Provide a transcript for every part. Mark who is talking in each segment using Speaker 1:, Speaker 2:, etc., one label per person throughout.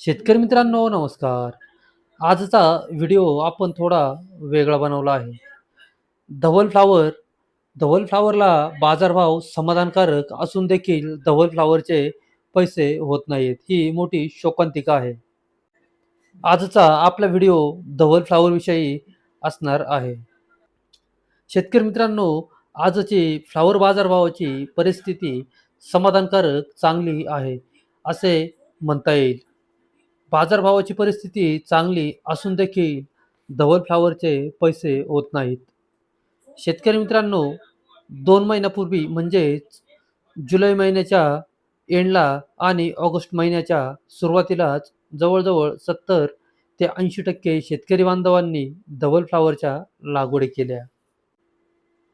Speaker 1: शेतकरी मित्रांनो नमस्कार. आजचा व्हिडिओ आपण थोडा वेगळा बनवला आहे. धवल फ्लावर धवल फ्लावरला बाजारभाव समाधानकारक असून देखील धवल फ्लावरचे पैसे होत नाहीत. ही मोठी शोकांतिका आहे. आजचा आपला व्हिडिओ धवल फ्लावरविषयी असणार आहे. शेतकरी मित्रांनो आजची फ्लावर बाजारभावाची परिस्थिती समाधानकारक चांगली आहे असे म्हणता येईल. बाजारभावाची परिस्थिती चांगली असून देखील धवल फ्लावरचे पैसे होत नाहीत. शेतकरी मित्रांनो दोन महिन्यापूर्वी म्हणजेच जुलै महिन्याच्या एंडला आणि ऑगस्ट महिन्याच्या सुरुवातीलाच जवळजवळ सत्तर ते ऐंशी टक्के शेतकरी बांधवांनी धवल फ्लावरच्या लागवडी केल्या.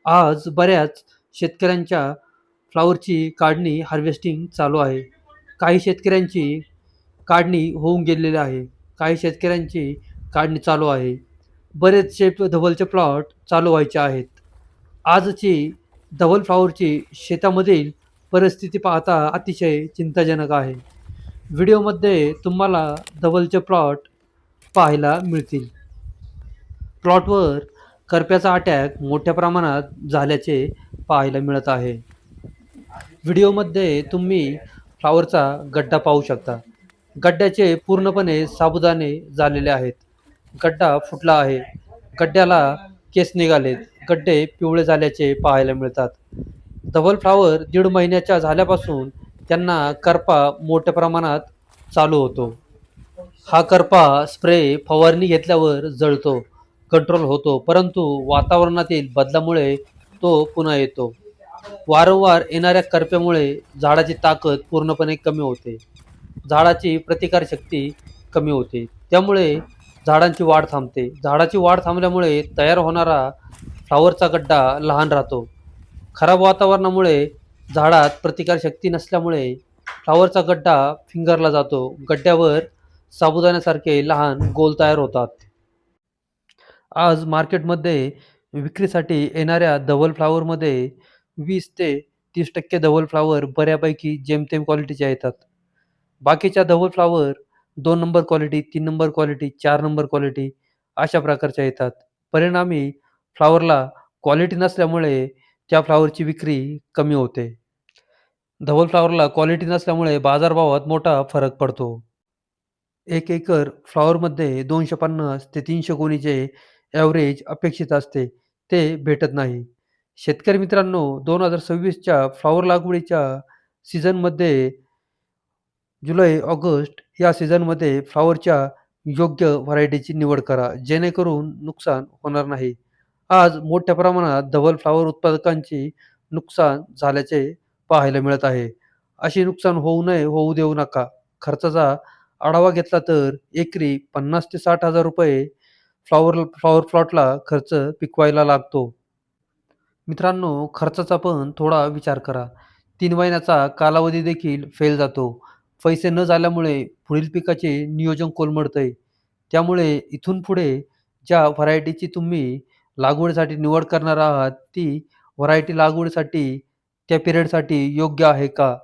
Speaker 1: आज बऱ्याच शेतकऱ्यांच्या फ्लावरची काढणी हार्वेस्टिंग चालू आहे. काही शेतकऱ्यांची काढणी होऊन गेलेली आहे. काही शेतकऱ्यांची काढणी चालू आहे. बरेचसे धवलचे प्लॉट चालू व्हायचे आहेत. आजची धवल फ्लावरची शेतामधील परिस्थिती पाहता अतिशय चिंताजनक आहे. व्हिडिओमध्ये तुम्हाला धवलचे प्लॉट पाहायला मिळतील. प्लॉटवर करप्याचा अटॅक मोठ्या प्रमाणात झाल्याचे पाहायला मिळत आहे. व्हिडिओमध्ये तुम्ही फ्लावरचा गड्डा पाहू शकता. गड्ड्याचे पूर्णपणे साबुदाणे झालेले आहेत. गड्डा फुटला आहे. गड्ड्याला केस निघालेत गड्डे पिवळे झाल्याचे पाहायला मिळतात. धवल फ्लावर दीड महिन्याच्या झाल्यापासून त्यांना करपा मोठ्या प्रमाणात चालू होतो. हा करपा स्प्रे फवारणी घेतल्यावर जळतो कंट्रोल होतो परंतु वातावरणातील बदलामुळे तो पुन्हा येतो. वारंवार येणाऱ्या करप्यामुळे झाडाची ताकद पूर्णपणे कमी होते. झाडाची प्रतिकारशक्ती कमी होते. त्यामुळे झाडांची वाढ थांबते. झाडाची वाढ थांबल्यामुळे तयार होणारा फ्लावरचा गड्डा लहान राहतो. खराब वातावरणामुळे झाडात प्रतिकारशक्ती नसल्यामुळे फ्लावरचा गड्डा फिंगरला जातो. गड्ड्यावर साबुदाण्यासारखे लहान गोल तयार होतात. आज मार्केटमध्ये विक्रीसाठी येणाऱ्या धवल फ्लावरमध्ये वीस ते तीस टक्के धवल फ्लावर बऱ्यापैकी जेमतेम क्वालिटीच्या येतात. बाकीच्या धवल फ्लावर दोन नंबर क्वालिटी तीन नंबर क्वालिटी चार नंबर क्वालिटी अशा प्रकारच्या येतात. परिणामी फ्लावरला क्वालिटी नसल्यामुळे त्या फ्लावरची विक्री कमी होते. धवल फ्लावरला क्वालिटी नसल्यामुळे बाजारभावात मोठा फरक पडतो. एक एकर फ्लॉवरमध्ये दोनशे पन्नास ते तीनशे कोणीचे ॲव्हरेज अपेक्षित असते ते भेटत नाही. शेतकरी मित्रांनो दोन हजार सव्वीसच्या फ्लॉवर लागवडीच्या सीझनमध्ये जुलै ऑगस्ट या सीझनमध्ये फ्लॉवरच्या योग्य व्हरायटीची निवड करा जेणेकरून नुकसान होणार नाही. आज मोठ्या प्रमाणात धवल फ्लॉवर उत्पादकांची नुकसान झाल्याचे पाहायला मिळत आहे. अशी नुकसान होऊ नये होऊ देऊ नका. खर्चाचा आढावा घेतला तर एकरी पन्नास ते साठ हजार रुपये फ्लॉवर फ्लॉवर प्लॉटला खर्च पिकवायला लागतो. मित्रांनो खर्चाचा पण थोडा विचार करा. तीन महिन्याचा कालावधी देखील फेल जातो. पैसे न झाल्यामुळे पुढील पिकाचे नियोजन कोलमडतंय. त्यामुळे इथून पुढे ज्या व्हरायटीची तुम्ही लागवडीसाठी निवड करणार आहात ती व्हरायटी लागवडीसाठी त्या पिरियडसाठी योग्य आहे का?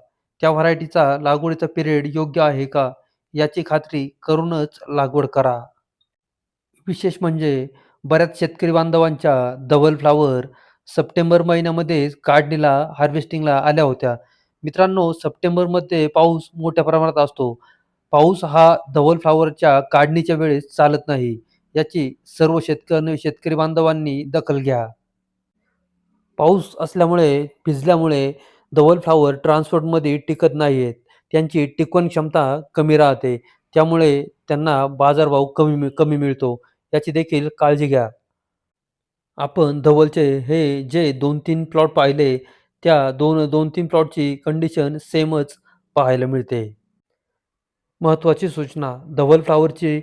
Speaker 1: त्या व्हरायटीचा लागवडीचा पिरियड योग्य आहे का? याची खात्री करूनच लागवड करा. विशेष म्हणजे बऱ्याच शेतकरी बांधवांच्या धवल फ्लावर सप्टेंबर महिन्यामध्ये काढणीला हार्वेस्टिंगला आल्या होत्या. मित्रांनो सप्टेंबरमध्ये पाऊस मोठ्या प्रमाणात असतो. पाऊस हा धवल फ्लावरच्या काढणीच्या वेळेस चालत नाही. याची सर्व शेतकरी शेतकरी बांधवांनी दखल घ्या. पाऊस असल्यामुळे भिजल्यामुळे धवल फ्लावर ट्रान्सपोर्टमध्ये टिकत नाही आहेत त्यांची टिकवण क्षमता कमी राहते. त्यामुळे त्यांना बाजारभाव कमी मिळ कमी मिळतो. याची देखील काळजी घ्या. आपण धवलचे हे जे दोन तीन प्लॉट पाहिले त्या दोन दोन तीन प्लॉटची कंडिशन सेमच पाहायला मिळते. महत्त्वाची सूचना धवल फ्लावरची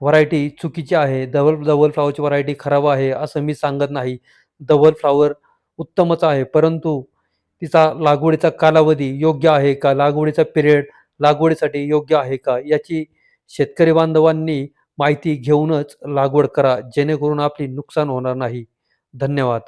Speaker 1: व्हरायटी चुकीची आहे धवल धवल फ्लावरची व्हरायटी खराब आहे असं मी सांगत नाही. धवल फ्लावर उत्तमच आहे परंतु तिचा लागवडीचा कालावधी योग्य आहे का? लागवडीचा पिरियड लागवडीसाठी योग्य आहे का? याची शेतकरी बांधवांनी माहिती घेऊनच लागवड करा जेणेकरून आपली नुकसान होणार नाही. धन्यवाद.